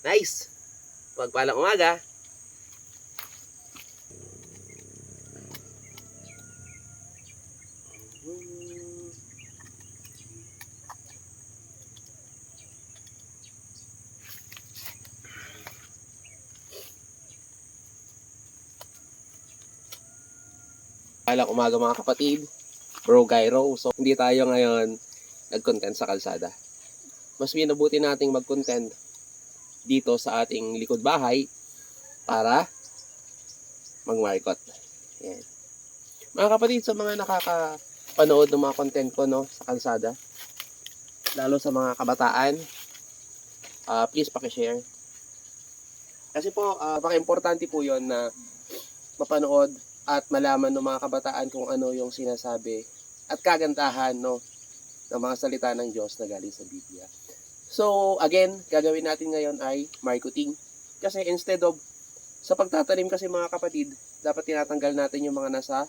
Nice! Pagpalang umaga. Palang umaga mga kapatid. Bro Gyro. So, hindi tayo ngayon nag-content sa kalsada. Mas minabuti nating mag-content dito sa ating likod bahay para mag-market. Yan. Mga kapatid, sa mga nakakapanood ng mga content ko no, sa kalsada, lalo sa mga kabataan, ah, please pakishare. Kasi po, uh, importante po yon na mapanood at malaman ng mga kabataan kung ano yung sinasabi at kagandahan no, ng mga salita ng Diyos na galing sa Biblia. So, again, gagawin natin ngayon ay marketing. Kasi instead of, sa pagtatanim kasi mga kapatid, dapat tinatanggal natin yung mga nasa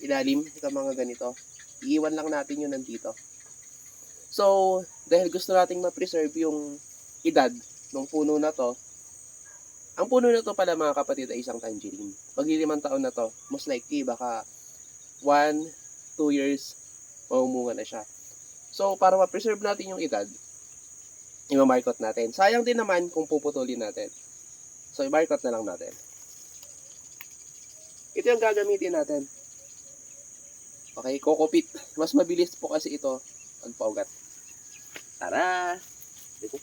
ilalim, ito mga ganito. Iiwan lang natin yun nandito. So, dahil gusto nating ma-preserve yung edad ng puno na to, ang puno na to pala mga kapatid ay isang tangerine. Maglilimang taon na to, most likely baka 1, 2 years, mamumunga na siya. So, para ma-preserve natin yung edad, i-market natin. Sayang din naman kung puputulin natin. So, i-market na lang natin. Ito yung gagamitin natin. Okay, kokopit. Mas mabilis po kasi ito pagpaugat. Tara! Dito.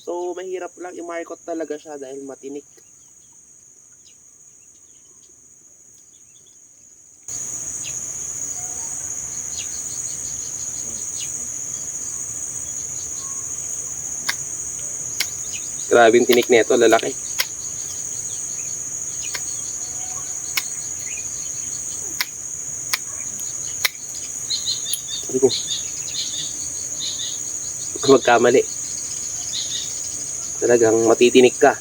So, mahirap lang i-market talaga siya dahil matinik. Grabe yung tinik nito, lalaki. Sabi ko, magkamali. Talagang matitinik ka.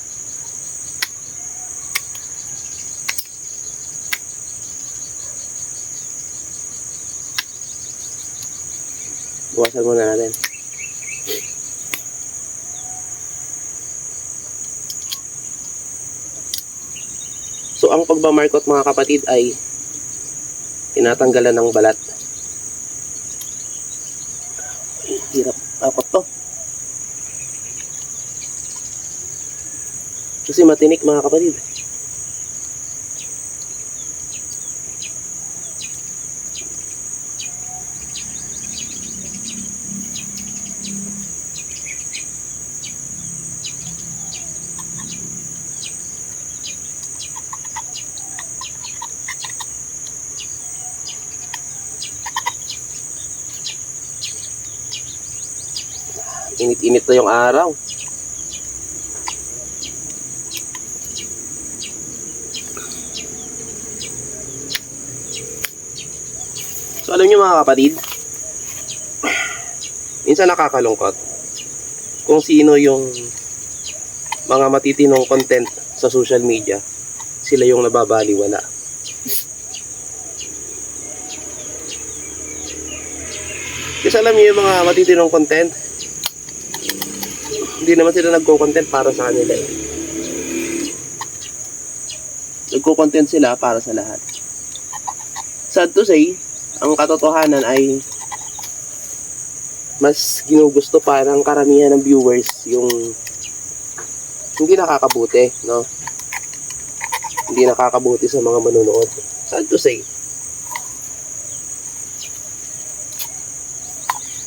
Buwasan muna natin. Pagbamarkot mga kapatid ay tinatanggalan ng balat. Hirap akot to. Kasi matinik mga kapatid. Init-init na yung araw. So alam niyo mga kapatid, minsan nakakalungkot kung sino yung mga matitinong content sa social media, sila yung nababaliwala. Kasi alam niyo yung mga matitinong content, hindi naman sila nagko-content para sa kanila eh. Nagko-content sila para sa lahat. Sad to say, ang katotohanan ay mas ginugusto pa ng karamihan ng viewers yung hindi nakakabuti, no? Hindi nakakabuti sa mga manonood. Sad to say.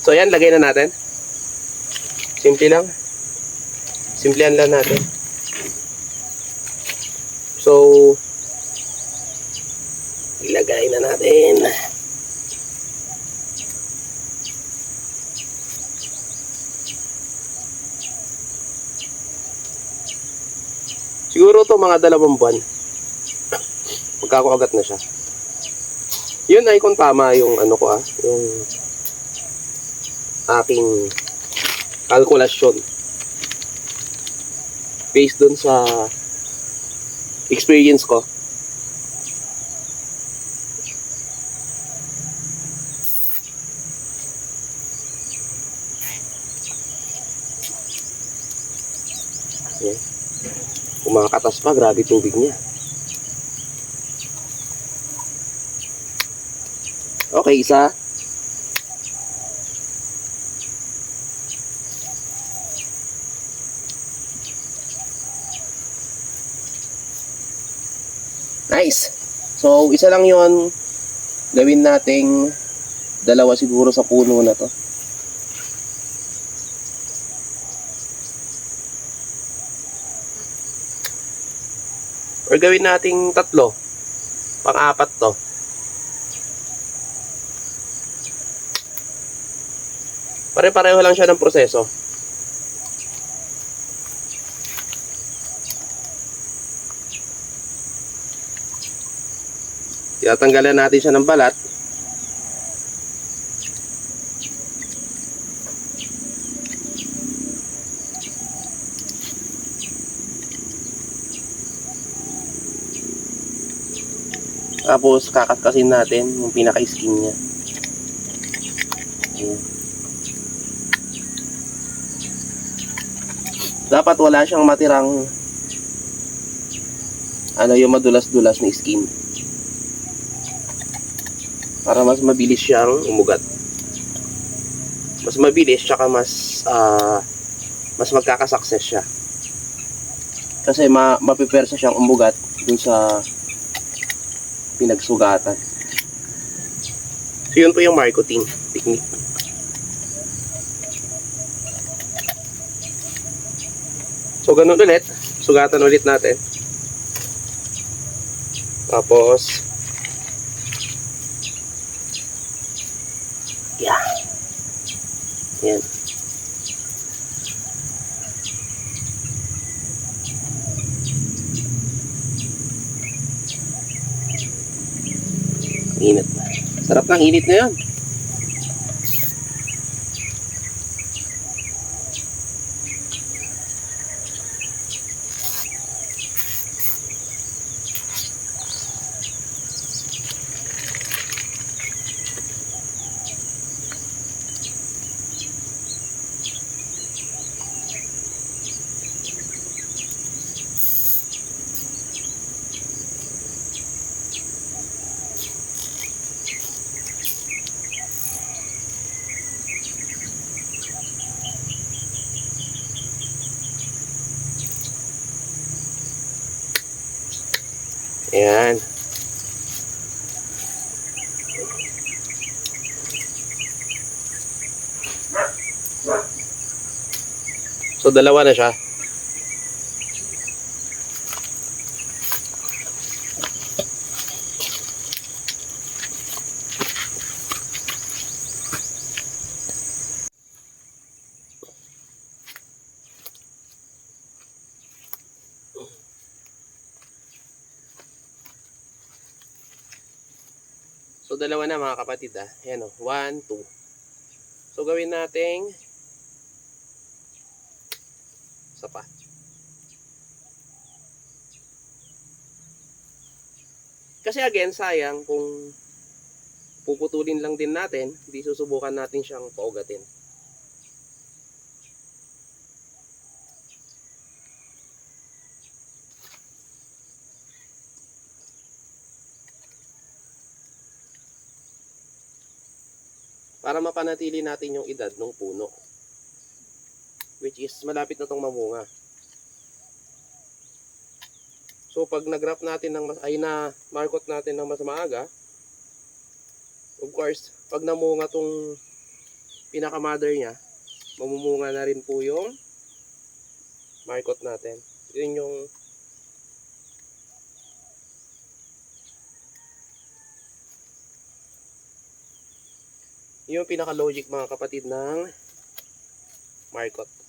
So, yan, lagay na natin. Simple lang. Simplihan lang natin. So, ilagay na natin. Siguro to mga dalawang buwan. Magkakuagat na siya. Yun ay kung tama yung ano ko ah, yung aking kalkulasyon based dun sa experience ko. Ayan. Kumakatas pa, grabe tubig niya. Okay, isa. Nice. So, isa lang yon Gawin nating dalawa siguro sa puno na to. Or gawin nating tatlo. Pang-apat to. Pare-pareho lang siya ng proseso. Tinatanggalan natin siya ng balat. Tapos kakatkasin natin yung pinaka-skin niya. Dapat wala siyang matirang ano yung madulas-dulas na skin para mas mabilis siyang umugat. Mas mabilis tsaka mas ah, mas magkakasuccess siya. Kasi ma mapipersa siyang umugat dun sa pinagsugatan. So yun po yung marketing technique. So ganun ulit, sugatan ulit natin. Tapos Yan. Init. Sarap ng init na yun. Ayan. So, dalawa na siya. Dalawa na mga kapatid ah. Ayan o. One, two. So, gawin nating isa pa. Kasi again, sayang kung puputulin lang din natin, hindi susubukan natin siyang paugatin. Para mapanatili natin yung edad ng puno. Which is malapit na tong mamunga. So pag nag-wrap natin ng ay na markot natin ng mas maaga, of course, pag namunga tong pinaka-mother niya, mamumunga na rin po yung markot natin. Yun yung yung pinaka-logic mga kapatid ng Marcot.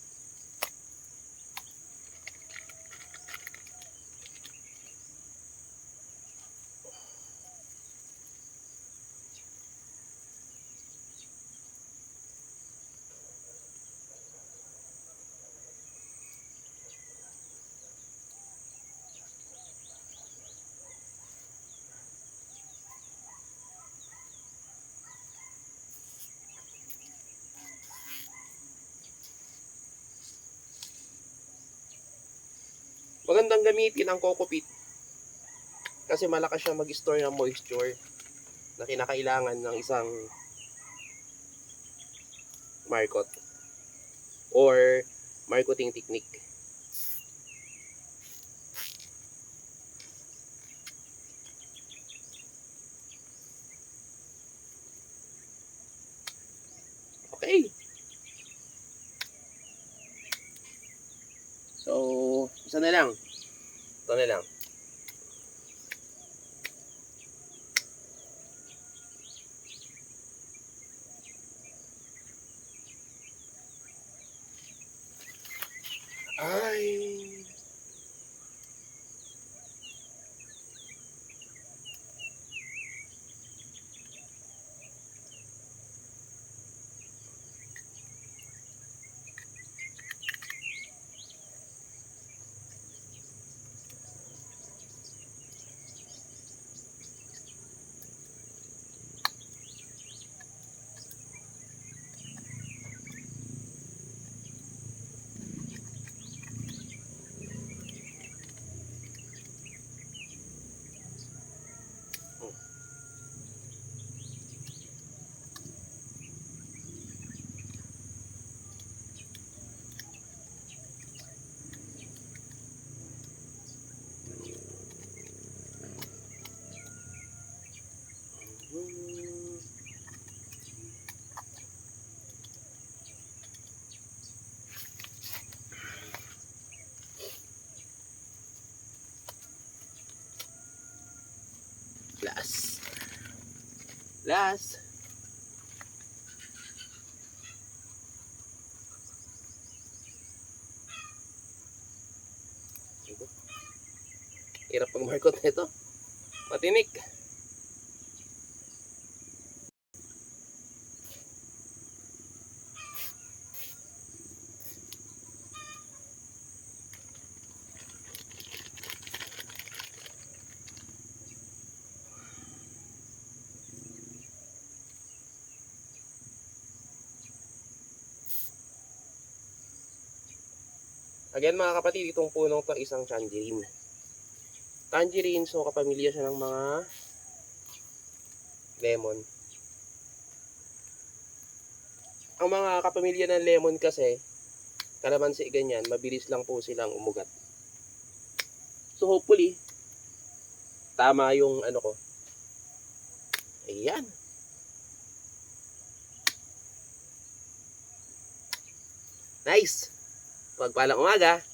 Magandang gamitin ang coco. Kasi malakas siya mag-store ng moisture na kinakailangan ng isang markot or marketing technique. Okay. So, isa na lang. Ito na lang. Ay. Last. Last. Hirap pang markot na ito. Matinik. Again mga kapatid, itong punong to isang tangerine. Tangerine, so kapamilya siya ng mga lemon. Ang mga kapamilya ng lemon kasi, kalamansi ganyan, mabilis lang po silang umugat. So hopefully, tama yung ano ko. Ayan. Nice! Pagpalang umaga.